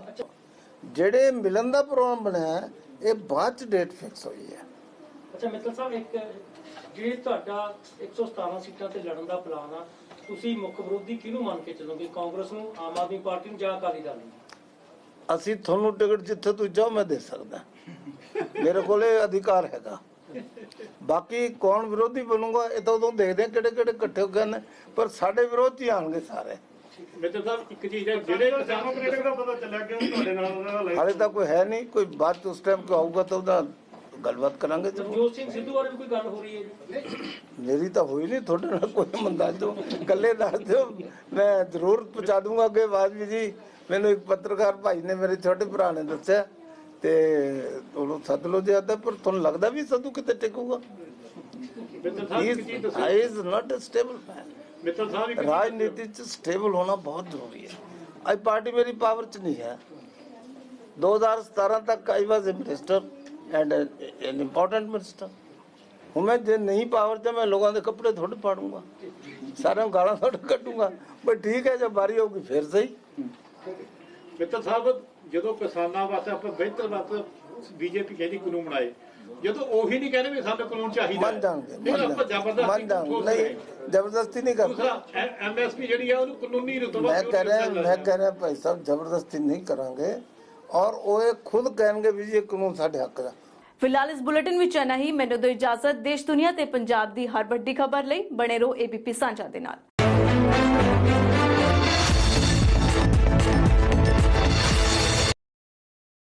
ਜਿਹੜੇ ਮਿਲਣ ਦਾ ਪ੍ਰੋਗਰਾਮ ਬਣਿਆ ਹੈ, ਇਹ ਬਾਅਦ ਚ ਡੇਟ ਫਿਕਸ ਹੋਈ ਹੈ। ਅੱਛਾ ਮਿੱਤਲ ਸਾਹਿਬ ਇੱਕ ਜੇ ਤੁਹਾਡਾ 117 ਸੀਟਾਂ ਤੇ ਲੜਨ ਦਾ ਪਲਾਨ ਆ ਤੁਸੀਂ ਮੁੱਖ ਵਿਰੋਧੀ ਕਿਹਨੂੰ ਮੰਨ ਕੇ ਚੱਲੋਗੇ? ਕਾਂਗਰਸ ਨੂੰ ਆਮ ਆਦਮੀ ਪਾਰਟੀ ਨੂੰ ਜਾਂ ਅਕਾਲੀ ਦਲ ਨੂੰ? ਅਸੀਂ ਤੁਹਾਨੂੰ ਟਿਕਟ ਜਿੱਥੇ ਤੁਸੀਂ ਚਾਹੋ ਮੈਂ ਦੇ ਸਕਦਾ। ਮੇਰੇ ਕੋਲ ਇਹ ਅਧਿਕਾਰ ਹੈਗਾ। ਬਾਕੀ ਕੌਣ ਵਿਰੋਧੀ ਬਣੂਗਾ ਇਹ ਤਾਂ ਉਦੋਂ ਦੇਖਦੇ ਹਾਂ ਕਿਹੜੇ ਕਿਹੜੇ ਇਕੱਠੇ ਹੋ ਗਏ ਨੇ ਪਰ ਸਾਡੇ ਵਿਰੋਧ 'ਚ ਹੀ ਆਣਗੇ ਸਾਰੇ। ਮਿੱਤਰ ਸਾਹਿਬ ਇੱਕ ਚੀਜ਼ ਹੈ ਜਿਹੜੇ ਜਿਹੜੇ ਕਿਸਾਨ ਡੈਮੋਕ੍ਰੈਟਿਕ ਦਾ ਪਤਾ ਚੱਲਿਆ ਕਿ ਉਹ ਤੁਹਾਡੇ ਨਾਲ ਉਹਨਾਂ ਦਾ ਹਾਲੇ ਤਾਂ ਕੋਈ ਹੈ ਨਹੀਂ ਕੋਈ ਬਾਤ ਚ ਉਸ ਟਾਈਮ ਕੋ ਆਊਗਾ ਤਾਂ ਉਹਦਾ ਗੱਲਬਾਤ ਕਰਾਂਗੇ ਜੋਤ ਸਿੰਘ ਸਿੱਧੂ ਬਾਰੇ ਵੀ ਕੋਈ ਗੱਲ ਹੋ ਰਹੀ ਹੈ ਜੀ? ਮੇਰੀ ਤਾਂ ਹੋਈ ਨਹੀਂ ਤੁਹਾਡੇ ਨਾਲ ਕੋਈ ਮੰਦਾ ਦਿਓ ਇਕੱਲੇ ਦੱਸ ਦਿਓ ਮੈਂ ਜ਼ਰੂਰ ਪਹੁੰਚਾ ਦੂੰਗਾ ਅੱਗੇ ਬਾਅਦ ਵੀ ਜੀ। ਮੈਨੂੰ ਇੱਕ ਪੱਤਰਕਾਰ ਭਾਈ ਨੇ ਮੇਰੇ ਛੋਟੇ ਭਰਾ ਨੇ ਦੱਸਿਆ। ਤੇ ਉਹਨੂੰ ਸੱਦ ਲੋ ਜੇ ਆਦਾ ਪਰ ਤੁਹਾਨੂੰ ਲੱਗਦਾ ਵੀ ਸੱਦੂ ਕਿਤੇ ਟਿਕੂਗਾ? ਹੀ ਇਜ਼ ਨਾਟ ਅ ਸਟੇਬਲ ਮੈਨ ਰਾਜਨੀਤੀ ਚ ਸਟੇਬਲ ਹੋਣਾ ਬਹੁਤ ਜ਼ਰੂਰੀ ਹੈ। ਅੱਜ ਪਾਰਟੀ ਮੇਰੀ ਪਾਵਰ ਚ ਨਹੀਂ ਹੈ। 2017 ਤੱਕ I was minister and an important minister ਹੁਣ ਮੈਂ ਜੇ ਨਹੀਂ ਪਾਵਰ ਤੇ ਮੈਂ ਲੋਕਾਂ ਦੇ ਕੱਪੜੇ ਥੋੜੇ ਪਾੜੂੰਗਾ। ਸਾਰਿਆਂ ਨੂੰ ਗਾਲਾਂ ਥੋੜੇ ਕੱਢੂੰਗਾ। ਪਰ ਠੀਕ ਹੈ ਜਦ ਵਾਰੀ ਹੋਊਗੀ ਫਿਰ ਸਹੀ। ਮਿੱਤਲ ਸਾਹਿਬ ਜਦੋਂ ਕਿਸਾਨਾਂ ਵਾਸਤੇ ਆਪਾਂ ਬਿਹਤਰ ਵਾਸਤੇ ਬੀਜੇਪੀ ਕਹਿੰਦੀ ਕਾਨੂੰਨ ਬਣਾਏ ਜਦੋਂ ਉਹੀ ਨਹੀਂ ਕਹਿੰਦੇ ਵੀ ਸਾਨੂੰ ਕਾਨੂੰਨ ਚਾਹੀਦਾ ਮੰਨ ਜਾਣਗੇ ਮੰਨ ਜਾਣਗੇ ਮੰਨ ਜ਼ਬਰਦਸਤੀ ਜਾਣਗੇ। ਠੋਕ ਨਹੀਂ ਰਹੇ। ਜ਼ਬਰਦਸਤੀ ਨਹੀਂ ਕਰਦੇ। ਦੂਸਰਾ ਐਮਐਸਪੀ ਜਿਹੜੀ ਆ ਉਹਨੂੰ ਕਾਨੂੰਨੀ ਰੁਤਬਾ ਮੈਂ ਕਿਉਂ ਕਹਿ ਰਿਹਾ ਮੈਂ? ਕਹਿ ਰਿਹਾ ਭਾਈ ਸਾਹਿਬ ਜ਼ਬਰਦਸਤੀ ਨਹੀਂ ਕਰਾਂਗੇ। ਔਰ ਉਹ ਇਹ ਖੁਦ ਕਹਿਣਗੇ ਵੀ ਜੀ ਇਹ ਕਾਨੂੰਨ ਸਾਡੇ ਹੱਕ ਦਾ। ਫਿਲਹਾਲ ਇਸ ਬੁਲੇਟਿਨ ਵਿੱਚ ਇੰਨਾ ਹੀ। ਮੈਨੂੰ ਦਿਓ ਇਜਾਜ਼ਤ। ਦੇਸ਼ ਦੁਨੀਆ ਤੇ ਪੰਜਾਬ ਦੀ ਹਰ ਵੱਡੀ ਖਬਰ ਲਈ ਬਣੇ ਰਹੋ ਏਬੀਪੀ ਸਾਂਝਾ ਦੇ ਨਾਲ।